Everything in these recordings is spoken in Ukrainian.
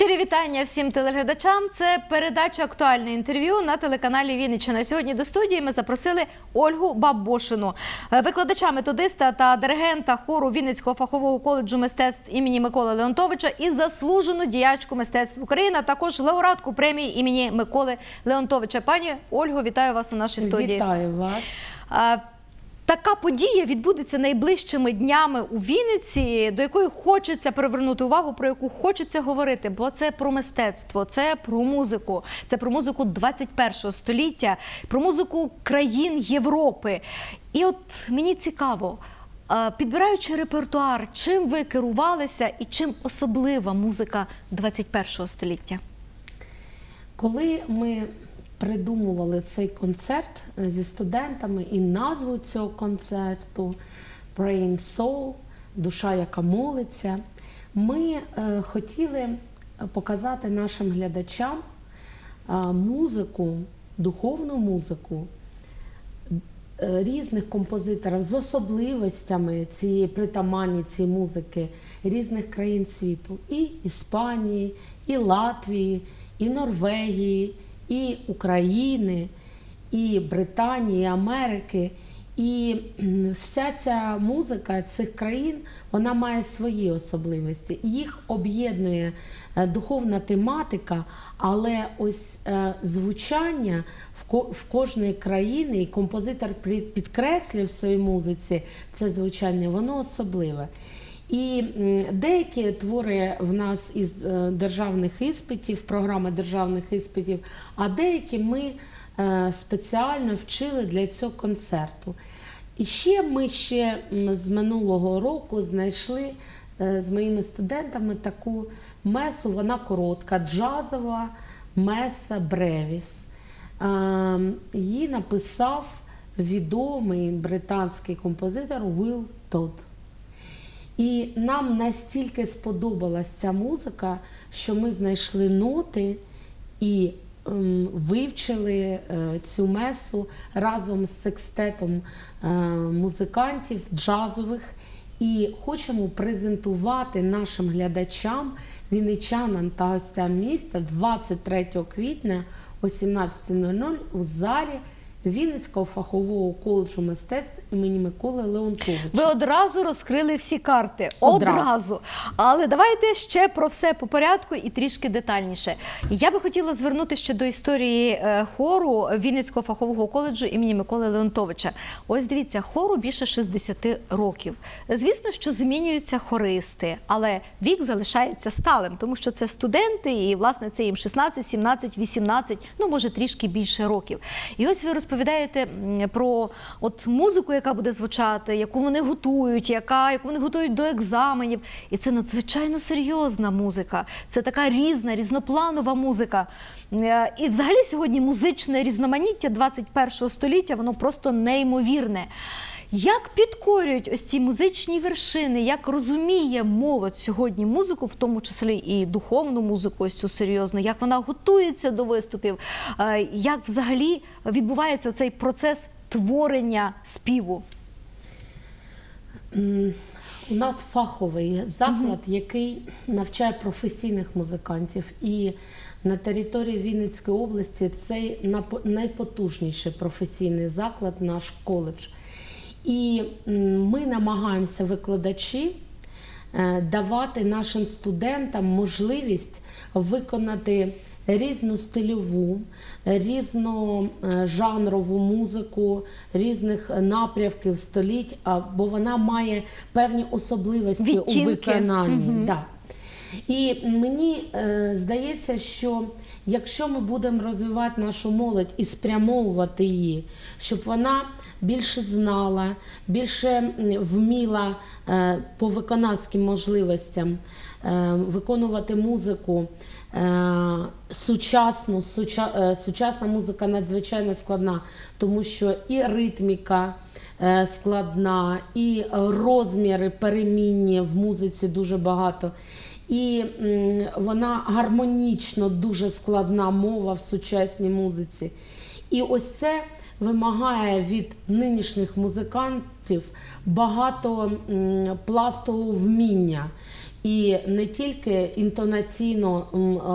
Щирі вітання всім телеглядачам. Це передача актуальне інтерв'ю на телеканалі Вінниччина. Сьогодні до студії ми запросили Ольгу Бабошину, Е, викладача методиста та диригента хору Вінницького фахового коледжу мистецтв імені Миколи Леонтовича і заслужену діячку мистецтв України, а також лауреатку премії імені Миколи Леонтовича. Пані Ольго, вітаю вас у нашій студії. Вітаю вас. Така подія відбудеться найближчими днями у Вінниці, до якої хочеться привернути увагу, про яку хочеться говорити, бо це про мистецтво, це про музику, це про музику 21-го століття, про музику країн Європи. І от мені цікаво, підбираючи репертуар, чим ви керувалися і чим особлива музика 21 століття? Коли ми придумували цей концерт е, зі студентами і назву цього концерту Praying Soul, душа, яка молиться, ми е, хотіли показати нашим глядачам е, музику, духовну музику е, різних композиторів з особливостями цієї притаманні цієї музики різних країн світу, і Іспанії, і Латвії, і Норвегії, і України, і Британії, і Америки. І вся ця музика цих країн вона має свої особливості. Їх об'єднує е, духовна тематика, але ось е, звучання в, ко- кожної країни, і композитор підкреслює в своїй музиці це звучання, воно особливе. І деякі твори в нас із е, державних іспитів, програми державних іспитів, а деякі ми е, спеціально вчили для цього концерту. І ще ми ще з минулого року знайшли е, з моїми студентами таку месу, вона коротка, джазова меса Бревіс. Її написав відомий британський композитор Уилл Тодд. І нам настільки сподобалась ця музика, що ми знайшли ноти і ем, вивчили е, цю месу разом з секстетом е, музикантів джазових. І хочемо презентувати нашим глядачам, вінничанам та гостям міста 23 квітня о 17.00 у залі Вінницького фахового коледжу мистецтв імені Миколи Леонтовича. Ви одразу розкрили всі карти. Одразу. Одразу. Але давайте ще про все по порядку і трішки детальніше. Я би хотіла звернути ще до історії е, хору Вінницького фахового коледжу імені Миколи Леонтовича. Ось дивіться, хору більше 60 років. Звісно, що змінюються хористи, але вік залишається сталим, тому що це студенти, і власне це їм 16, 17, 18, ну може трішки більше років. І ось ви розповідаєте м, про от музику, яка буде звучати, яку вони готують, яка яку вони готують до екзаменів. І це надзвичайно серйозна музика. Це така різна, різнопланова музика. Е, І взагалі сьогодні музичне різноманіття 21 століття воно просто неймовірне. Як підкорюють ось ці музичні вершини, як розуміє молодь сьогодні музику, в тому числі і духовну музику, ось цю серйозну, як вона готується до виступів, е, як взагалі відбувається цей процес творення співу? У нас фаховий заклад, який навчає професійних музикантів. І на території Вінницької області цей найпотужніший професійний заклад, наш коледж. І ми намагаємося викладачі е, давати нашим студентам можливість виконати різностильову, різножанрову музику різних напрямків століть, бо вона має певні особливості Відтінки. у виконанні. Да. І мені е, здається, що якщо ми будемо розвивати нашу молодь і спрямовувати її, щоб вона більше знала, більше вміла е, по виконавським можливостям е, виконувати музику. Е, сучасну, суча, сучасна музика надзвичайно складна, тому що і ритміка складна, і розміри перемінні в музиці дуже багато. І вона гармонічно дуже складна мова в сучасній музиці. І ось це вимагає від нинішніх музикантів багато пластового вміння. І не тільки інтонаційно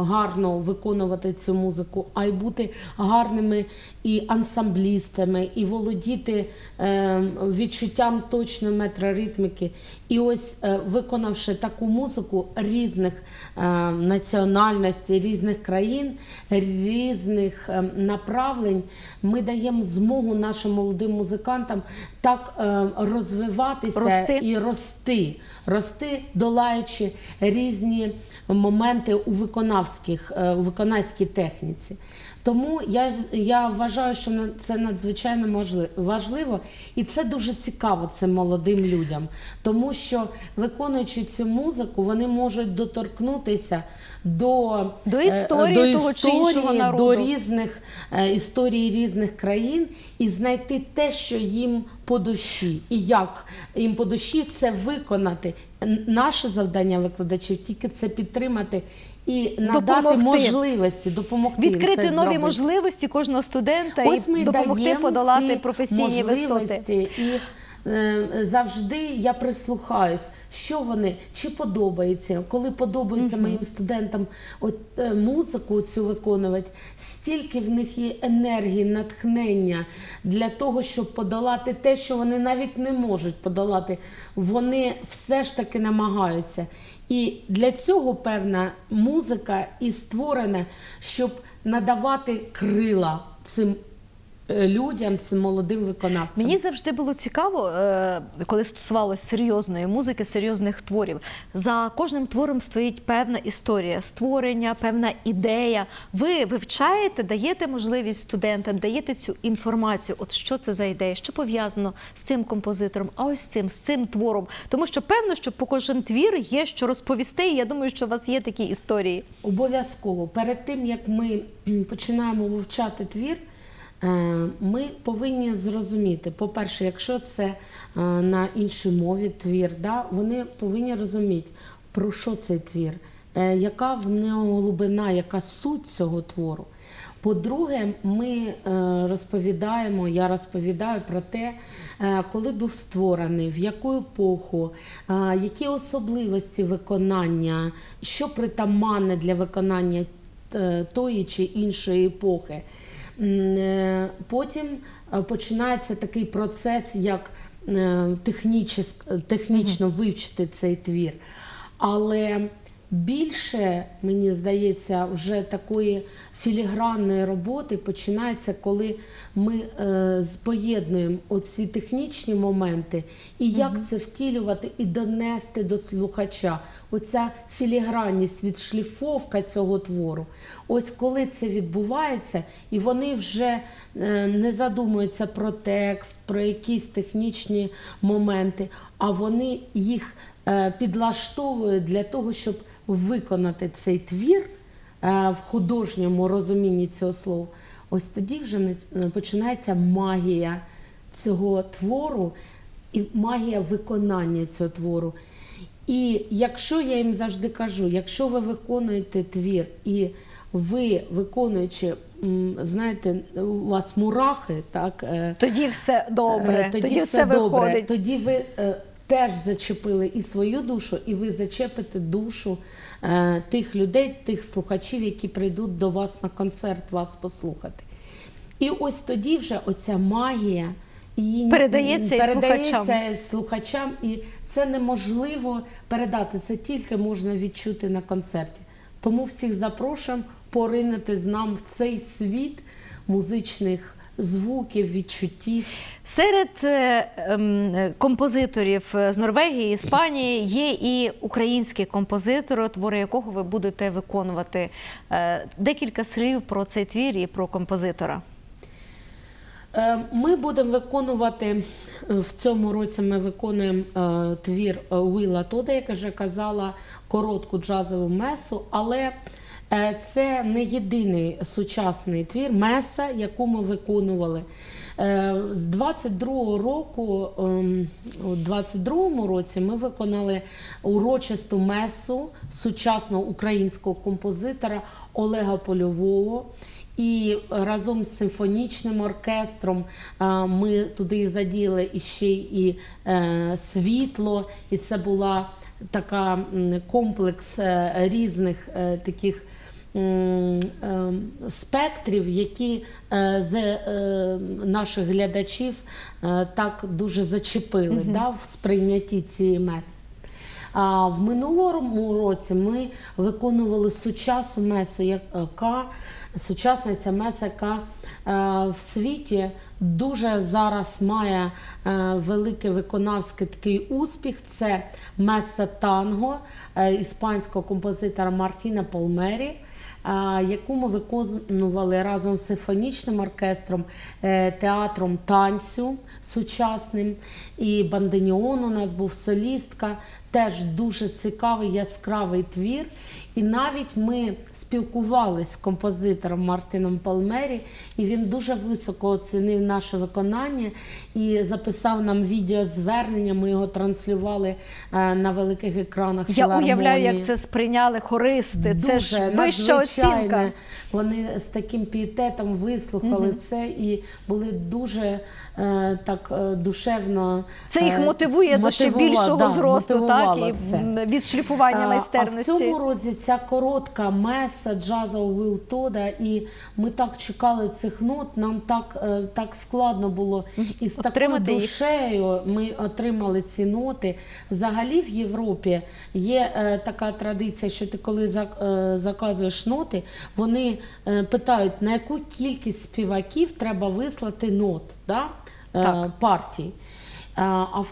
гарно виконувати цю музику, а й бути гарними і ансамблістами, і володіти е, відчуттям точної метроритміки. І ось е, виконавши таку музику різних е, національностей, різних країн, різних е, направлень, ми даємо змогу нашим молодим музикантам так е, розвиватися Рости. і рости, рости, долаючи різні моменти у виконавських е, у виконавській техніці. Тому я, я вважаю, що це надзвичайно важливо, і це дуже цікаво цим молодим людям, тому що виконуючи цю музику, вони можуть доторкнутися до, До е, історії до того чи історії, народу. до різних е, історій різних країн і знайти те, що їм по душі, і як їм по душі це виконати. Наше завдання викладачів тільки це підтримати і надати Допомогти. можливості, допомогти їм Відкрити це нові зробити. можливості кожного студента Ось і ми допомогти подолати ці професійні висоти. І е, завжди я прислухаюсь, що вони чи подобається. Коли подобається моїм студентам от, е, музику цю виконувати, стільки в них є енергії, натхнення для того, щоб подолати те, що вони навіть не можуть подолати. Вони все ж таки намагаються. І для цього певна музика і створена, щоб надавати крила цим людям, цим молодим виконавцям. Мені завжди було цікаво, е, коли стосувалося серйозної музики, серйозних творів. За кожним твором стоїть певна історія, створення, певна ідея. Ви вивчаєте, даєте можливість студентам, даєте цю інформацію. От що це за ідея, що пов'язано з цим композитором, а ось з цим, з цим твором. Тому що певно, що по кожен твір є що розповісти. І я думаю, що у вас є такі історії. Обов'язково перед тим як ми починаємо вивчати твір, е, ми повинні зрозуміти, по-перше, якщо це е, на іншій мові твір, да, вони повинні розуміти, про що цей твір, е, яка в нього глибина, яка суть цього твору. По-друге, ми е, розповідаємо, я розповідаю про те, е, коли був створений, в яку епоху, е, які особливості виконання, що притаманне для виконання е, тої чи іншої епохи. Е, Потім е, починається такий процес, як е, технічно вивчити цей твір. Але більше, мені здається, вже такої філігранної роботи починається, коли ми е, поєднуємо оці технічні моменти і як це втілювати і донести до слухача. Оця філігранність, відшліфовка цього твору. Ось коли це відбувається, і вони вже е, не задумуються про текст, про якісь технічні моменти, а вони їх е, підлаштовують для того, щоб виконати цей твір е, в художньому розумінні цього слова. Ось тоді вже е, починається магія цього твору і магія виконання цього твору. І якщо я їм завжди кажу, якщо ви виконуєте твір і ви виконуючи, знаєте, у вас мурахи, так Тоді все добре, Е, тоді, все, добре. виходить. Тоді ви теж зачепили і свою душу, і ви зачепите душу е, тих людей, тих слухачів, які прийдуть до вас на концерт, вас послухати. І ось тоді вже оця магія. Її Передається і передається слухачам. слухачам, і це неможливо передати. Це тільки можна відчути на концерті. Тому всіх запрошуємо поринути з нами в цей світ музичних звуків, відчуттів. Серед е, ем, е, композиторів е, з Норвегії, Іспанії є і український композитор, твори якого ви будете виконувати. Декілька слів про цей твір і про композитора. Ми будемо виконувати в цьому році. Ми виконуємо твір Уіла Тода, як я вже казала, коротку джазову месу, але це не єдиний сучасний твір, меса, яку ми виконували. Е, З 22-го року, ем, у 22-му році, ми виконали урочисту месу сучасного українського композитора Олега Польового. І разом з симфонічним оркестром е, ми туди задіяли іще і е, світло, і це була така комплекс е, різних е, таких спектрів, які е, з е, наших глядачів е, так дуже зачепили да, в сприйнятті цієї меси. А в минулому році ми виконували сучасну месу, яка сучасна ця меса, яка в світі дуже зараз має великий виконавський такий успіх. Це меса танго іспанського композитора Мартіна Полмері. Яку ми виконували разом з симфонічним оркестром, е, театром танцю сучасним, і банденіон у нас був солістка. Теж дуже цікавий, яскравий твір. І навіть ми спілкувалися з композитором Мартином Палмері, і він дуже високо оцінив наше виконання і записав нам відеозвернення. Ми його транслювали е, на великих екранах. Я уявляю, як це сприйняли хористи. це ж вища оцінка. Вони з таким пієтетом вислухали це і були дуже е, так е, душевно. Це їх мотивує до ще більшого да, зросту, так мотивувало і це. відшліфування А, майстерності. А в цьому році ця коротка меса джазового Віл Тода, і ми так чекали цих нот. Нам так, е, так складно було. І з такою душею ми отримали ці ноти. Взагалі в Європі є е, така традиція, що ти коли е, заказуєш ноти, вони питають, на яку кількість співаків треба вислати нот да? Так. партій. А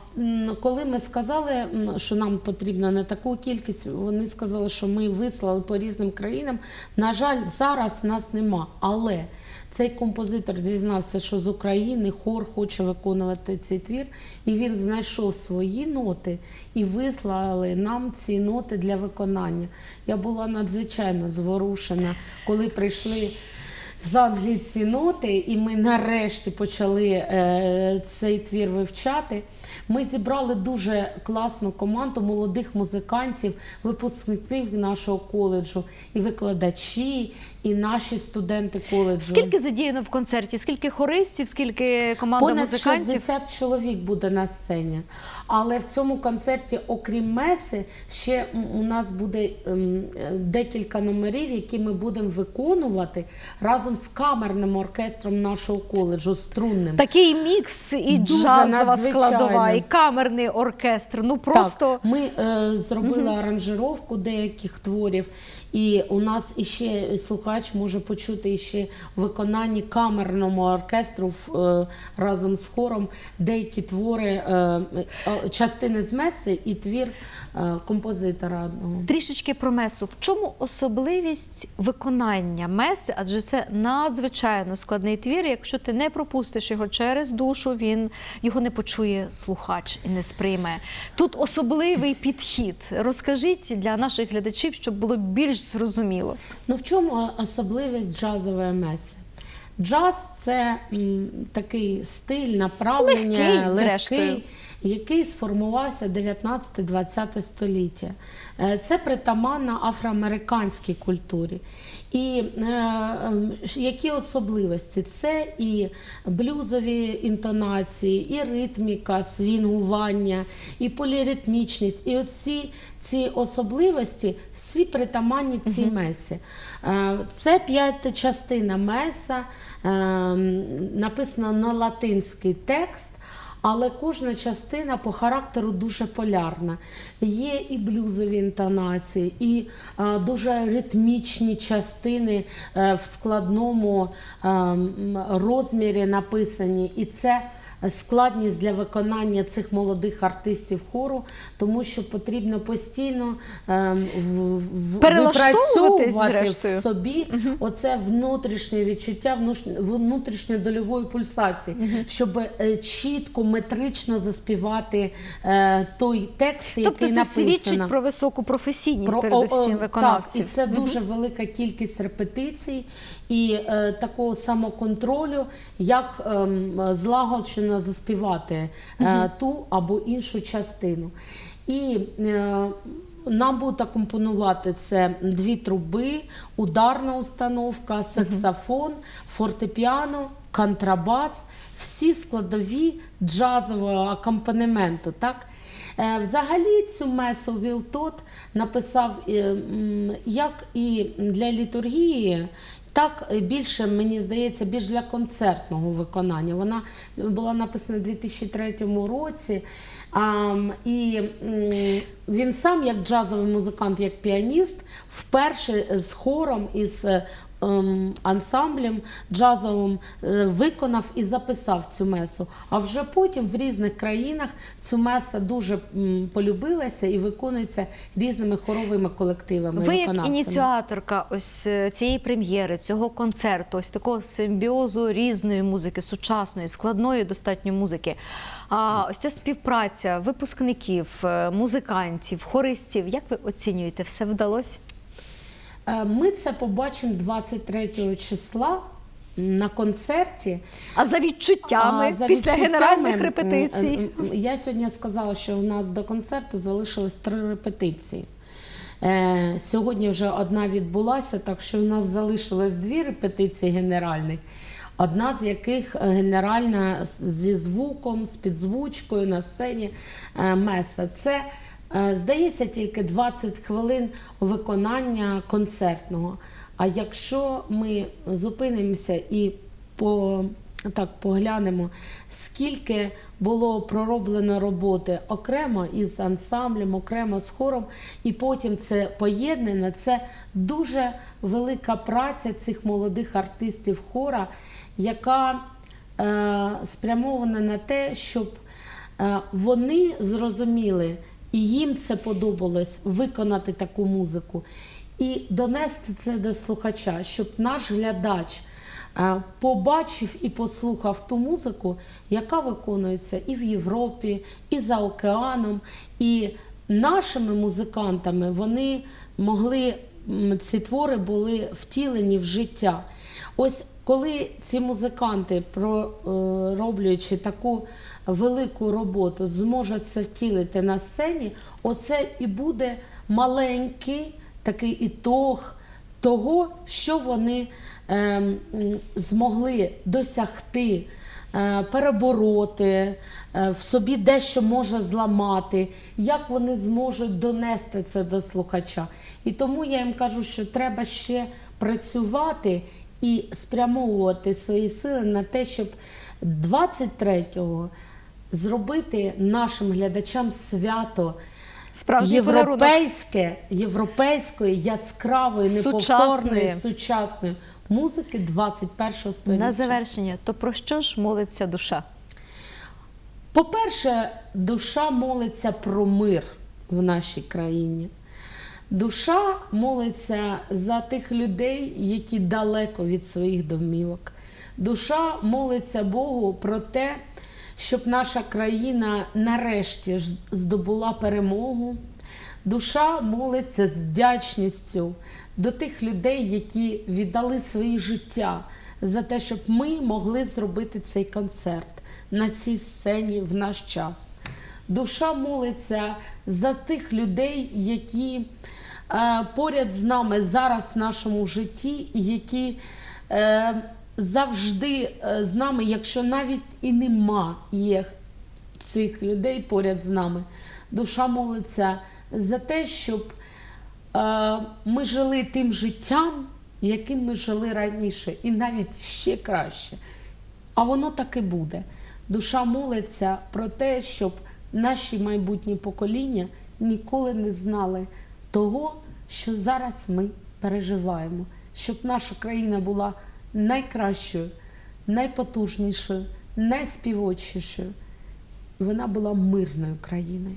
коли ми сказали, що нам потрібно не таку кількість, вони сказали, що ми вислали по різним країнам. На жаль, зараз нас нема. Але цей композитор дізнався, що з України хор хоче виконувати цей твір, і він знайшов свої ноти і вислали нам ці ноти для виконання. Я була надзвичайно зворушена, коли прийшли з Англії ці ноти, і ми нарешті почали е, цей твір вивчати. Ми зібрали дуже класну команду молодих музикантів, випускників нашого коледжу, і викладачі, і наші студенти коледжу. Скільки задіяно в концерті? Скільки хористів, скільки команда Понад музикантів? 60 чоловік буде на сцені. Але в цьому концерті, окрім меси, ще у нас буде ем, е, декілька номерів, які ми будемо виконувати разом з камерним оркестром нашого коледжу, струнним. Такий мікс і Дуже джазова складова, і камерний оркестр. Ну просто Так, ми е, зробили аранжировку деяких творів, і у нас іще слухач може почути іще в виконанні камерному оркестру в, е, разом з хором деякі твори, е, е, частини з меси і твір е, композитора одного. Трішечки про месу. В чому особливість виконання меси? Адже це надзвичайно складний твір. Якщо ти не пропустиш його через душу, він його не почує слухач і не сприйме. Тут особливий підхід. Розкажіть для наших глядачів, щоб було більш зрозуміло. Ну в чому особливість джазової меси? Джаз це м, такий стиль направлення, Легкий, зрештою. Який сформувався 19-20 століття. Е, Це притаманна афроамериканській культурі. І е, ем, які особливості? Це і блюзові інтонації, і ритміка, свінгування, і поліритмічність. І оці ці особливості всі притаманні цій месі. Е, Це п'ята частина меса, е, написана на латинський текст. Але кожна частина по характеру дуже полярна. Є і блюзові інтонації, і е, дуже ритмічні частини е, в складному е, розмірі написані. І це складність для виконання цих молодих артистів хору, тому що потрібно постійно е, в, в, випрацьовувати в собі оце внутрішнє відчуття внуш- внутрішньодольової пульсації, щоб е, чітко, метрично заспівати е, той текст, Тобто який це написано. свідчить про високу професійність Про- передусім виконавців. Так, і це дуже велика кількість репетицій і е, такого самоконтролю, як ем, злагоджено заспівати е, ту або іншу частину. І е, нам будуть акомпонувати це дві труби, ударна установка, саксофон, фортепіано, контрабас, всі складові джазового акомпанементу. Так? Е, Взагалі цю месу Вілтот написав е, як і для літургії, так більше, мені здається, більш для концертного виконання. Вона була написана у 2003 році. А, і він сам, як джазовий музикант, як піаніст, вперше з хором із е, ансамблем джазовим е, виконав і записав цю месу. А вже потім в різних країнах цю меса дуже полюбилася і виконується різними хоровими колективами. Ви як ініціаторка ось е, цієї прем'єри, цього концерту, ось такого симбіозу різної музики, сучасної, складної достатньо музики. А ось ця співпраця випускників, е, музикантів, хористів. Як ви оцінюєте? Все вдалося? Е, Ми це побачимо 23 числа на концерті. А за відчуттями А за після відчуттями, генеральних репетицій? Я сьогодні сказала, що в нас до концерту залишилось три репетиції. Е, Сьогодні вже одна відбулася, так що в нас залишилось дві репетиції генеральних. Одна з яких е, генеральна зі звуком, з підзвучкою на сцені е, меса. Це здається тільки 20 хвилин виконання концертного. А якщо ми зупинимося і по так поглянемо, скільки було пророблено роботи окремо із ансамблем, окремо з хором, і потім це поєднане. Це дуже велика праця цих молодих артистів хора, яка е, спрямована на те, щоб е, вони зрозуміли, і їм це подобалось виконати таку музику, і донести це до слухача, щоб наш глядач е, побачив і послухав ту музику, яка виконується і в Європі, і за океаном. І нашими музикантами вони могли ці твори були втілені в життя. Ось коли ці музиканти, пророблюючи таку велику роботу, зможуть це втілити на сцені, оце і буде маленький такий ітог того, що вони е, змогли досягти. е, Перебороти е, в собі дещо може зламати, як вони зможуть донести це до слухача. І тому я їм кажу, що треба ще працювати і спрямовувати свої сили на те, щоб 23-го зробити нашим глядачам свято Справжній подарунок. європейське, європейської, яскравої, неповторної, сучасної музики 21-го століття. На завершення, то про що ж молиться душа? По-перше, душа молиться про мир в нашій країні. Душа молиться за тих людей, які далеко від своїх домівок. Душа молиться Богу про те, щоб наша країна нарешті здобула перемогу. Душа молиться з вдячністю до тих людей, які віддали свої життя за те, щоб ми могли зробити цей концерт на цій сцені в наш час. Душа молиться за тих людей, які е, поряд з нами зараз в нашому житті, які е, завжди е, з нами, якщо навіть і нема їх цих людей поряд з нами. Душа молиться за те, щоб е, ми жили тим життям, яким ми жили раніше, і навіть ще краще. А воно так і буде. Душа молиться про те, щоб наші майбутні покоління ніколи не знали того, що зараз ми переживаємо, щоб наша країна була найкращою, найпотужнішою, найспівочішою. Вона була мирною країною.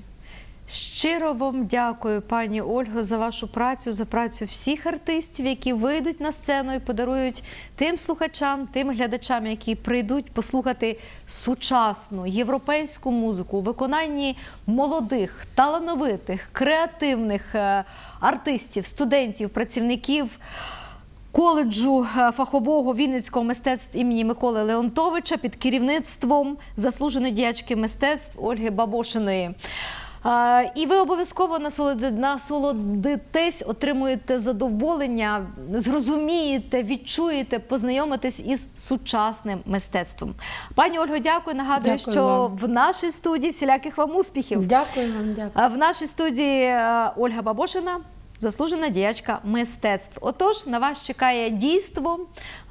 Щиро вам дякую, пані Ольго, за вашу працю, за працю всіх артистів, які вийдуть на сцену і подарують тим слухачам, тим глядачам, які прийдуть послухати сучасну європейську музику у виконанні молодих, талановитих, креативних е, артистів, студентів, працівників. Коледжу е, фахового Вінницького мистецтв імені Миколи Леонтовича під керівництвом заслуженої діячки мистецтв Ольги Бабошиної. Е, І ви обов'язково насолодитесь, отримуєте задоволення, зрозумієте, відчуєте, познайомитесь із сучасним мистецтвом. Пані Ольго, дякую. Нагадую, Дякую що вам. в нашій студії всіляких вам успіхів. Дякую вам, дякую. В нашій студії е, Ольга Бабошина. Заслужена діячка мистецтв. Отож, на вас чекає дійство,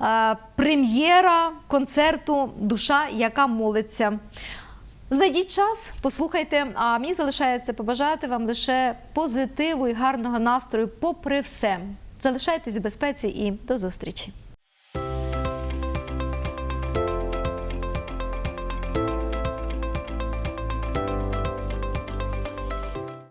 е, прем'єра концерту Душа, яка молиться. Знайдіть час, послухайте. А мені залишається побажати вам лише позитиву і гарного настрою, попри все. Залишайтесь в безпеці і до зустрічі.